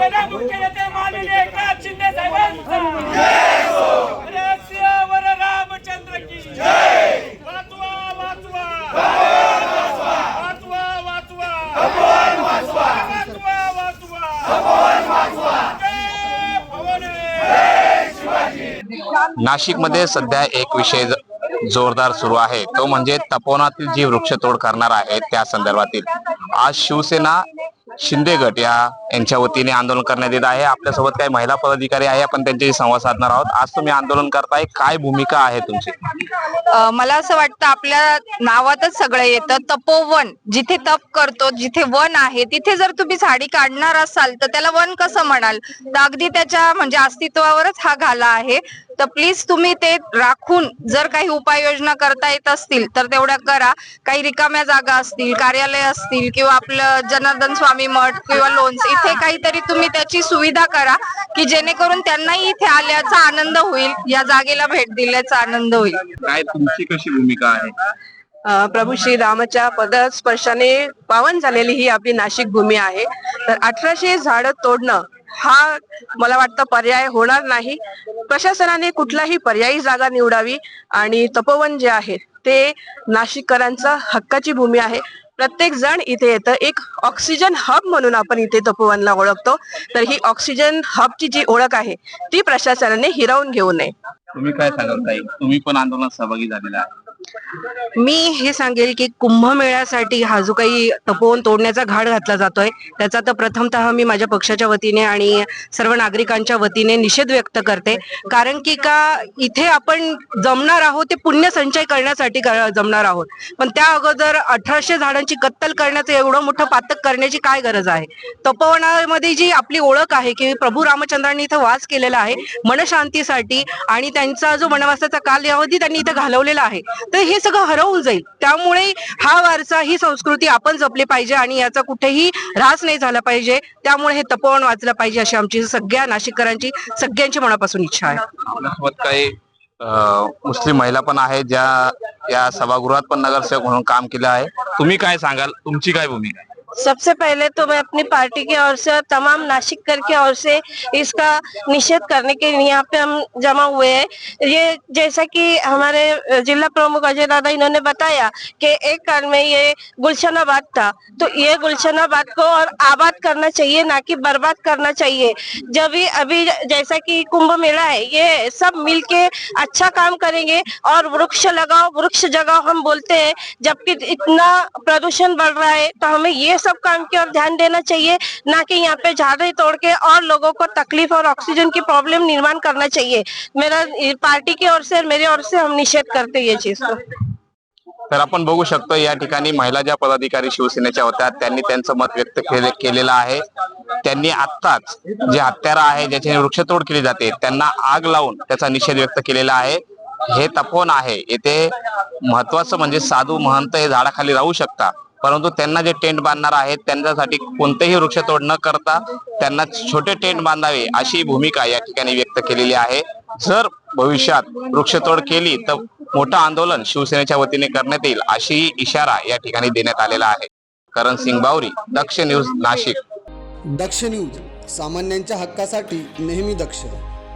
शिवसेना मुख्य नेते माननीय एकनाथ शिंदे साहेबांचा रस्त्यावर रामचंद्र की वाचवा वाचवा वाचवा वाचवा वाचवा नाशिकमध्ये सध्या एक विषय जोरदार सुरू आहे. तो म्हणजे तपोवनातील जी वृक्षतोड करणार आहे त्या संदर्भातील. आज शिवसेना शिंदे गट या यांच्या वतीने आंदोलन करण्यात येत आहे. आपल्यासोबत काही महिला पदाधिकारी आहे. आपण त्यांच्याशी संवाद साधणार आहोत. आज तुम्ही आंदोलन करताय. काय भूमिका आहे तुमची? मला असं वाटतं आपल्या नावातच सगळं येतं. तपोवन जिथे तप करतो जिथे वन आहे तिथे जर तुम्ही झाडी काढणार असाल तर त्याला वन कसं म्हणाल? तर अगदी त्याच्या म्हणजे अस्तित्वावरच हा घाला आहे. तर प्लीज तुम्ही ते राखून जर काही उपाययोजना करता येत असतील तर तेवढ्या करा. काही रिकाम्या जागा असतील कार्यालय असतील किंवा आपलं जनार्दन स्वामी मठ किंवा लोन्स इथे काहीतरी तुम्ही त्याची सुविधा करा की जेणेकरून त्यांनाही इथे आल्याचा आनंद होईल या जागेला भेट दिल्याचा आनंद होईल. काय तुमची कशी भूमिका आहे? अ, प्रभू श्री रामाच्या पदस्पर्शाने पावन झालेली ही आपली नाशिक भूमी आहे. तर अठराशे झाडं तोडणं हा मला वाटतं पर्याय होणार नाही. प्रशासनाने कुठलाही पर्यायी जागा निवडावी आणि तपोवन जे आहे ते नाशिककरांचा हक्काची भूमी आहे. प्रत्येक जण इथे येतं. एक ऑक्सिजन हब म्हणून आपण इथे तपोवनला ओळखतो. तर ही ऑक्सिजन हबची जी ओळख आहे ती प्रशासनाने हिरावून घेऊ नये. तुम्ही काय सांगाल तुम्ही पण आंदोलनात सहभागी झालेला आहे मी हे सांगेल की कुंभमेळ्यासाठी हा जो काही तपोवन तोडण्याचा घाट घातला जातोय त्याचा तर प्रथमतः मी माझ्या पक्षाच्या वतीने आणि सर्व नागरिकांच्या वतीने निषेध व्यक्त करते. कारण की का इथे आपण जमणार आहोत ते पुण्य संचय करण्यासाठी जमणार आहोत. पण त्या अगोदर अठराशे झाडांची कत्तल करण्याचं एवढं मोठं पातक करण्याची काय गरज आहे? तपोवनामध्ये जी आपली ओळख आहे की प्रभू रामचंद्रांनी इथं वास केलेला आहे मनशांतीसाठी आणि त्यांचा जो वनवासाचा कालावधी त्यांनी इथं घालवलेला आहे तर हे सगळं हरवून जाईल. त्यामुळे हा वारसा ही संस्कृती आपण जपली पाहिजे आणि याचा कुठेही ऱ्हास नाही झाला पाहिजे. त्यामुळे हे तपोवन वाचलं पाहिजे अशी आमची सगळ्या नाशिककरांची सगळ्यांची मनापासून इच्छा आहे. काही मुस्लिम महिला पण आहेत ज्या या सभागृहात पण नगरसेवक म्हणून काम केलं आहे. तुम्ही काय सांगाल? तुमची काय भूमिका? आहे सबसे पहले तो मैं अपनी पार्टी की ओर से तमाम नासिककर की ओर से इसका निषेध करने के लिए यहाँ पे हम जमा हुए हैं। ये जैसा कि हमारे जिला प्रमुख अजय दादा इन्होंने बताया कि एक काल में ये गुलशनाबाद था। तो ये गुलशनाबाद को और आबाद करना चाहिए, ना कि बर्बाद करना चाहिए। जब भी अभी जैसा कि कुंभ मेला है, ये सब मिलके अच्छा काम करेंगे और वृक्ष लगाओ, वृक्ष जगाओ हम बोलते हैं। जबकि इतना प्रदूषण बढ़ रहा है तो हमें ये सब काम की ओर ध्यान देना चाहिए, ना कि यहाँ पे झाड़े तोड़ के और लोगों को तकलीफ़ और ऑक्सीजन की प्रॉब्लम निर्माण करना चाहिए। मेरा पार्टी की ओर से मेरी ओर से हम निषेध करते ये चीज़ को। तर आपण बघू शकतो या महिला ज्या पदाधिकारी शिवसेनेच्या होत्या, त्यांनी मत व्यक्त केलेलं आहे. त्यांनी जे हत्यारा आहे ज्याची वृक्षतोड केली जाते, त्यांना आग लावून निषेध व्यक्त केलेला आहे. हे तपोवन आहे. येथे महत्वाचं म्हणजे साधू, महंत हे झाडाखाली राहू शकता. परंतु त्यांना जे टेंट बांधणार आहेत त्यांच्यासाठी कोणतेही वृक्षतोड न करता त्यांना छोटे टेंट बांधावे अशी भूमिका या ठिकाणी व्यक्त केलेली आहे. जर भविष्यात वृक्षतोड केली तर मोठं आंदोलन शिवसेनेच्या वतीने करण्यात येईल अशी इशारा या ठिकाणी देण्यात आलेला आहे. करण सिंग बावरी दक्ष न्यूज नाशिक. दक्ष न्यूज सामान्यांच्या हक्कासाठी नेहमी दक्ष.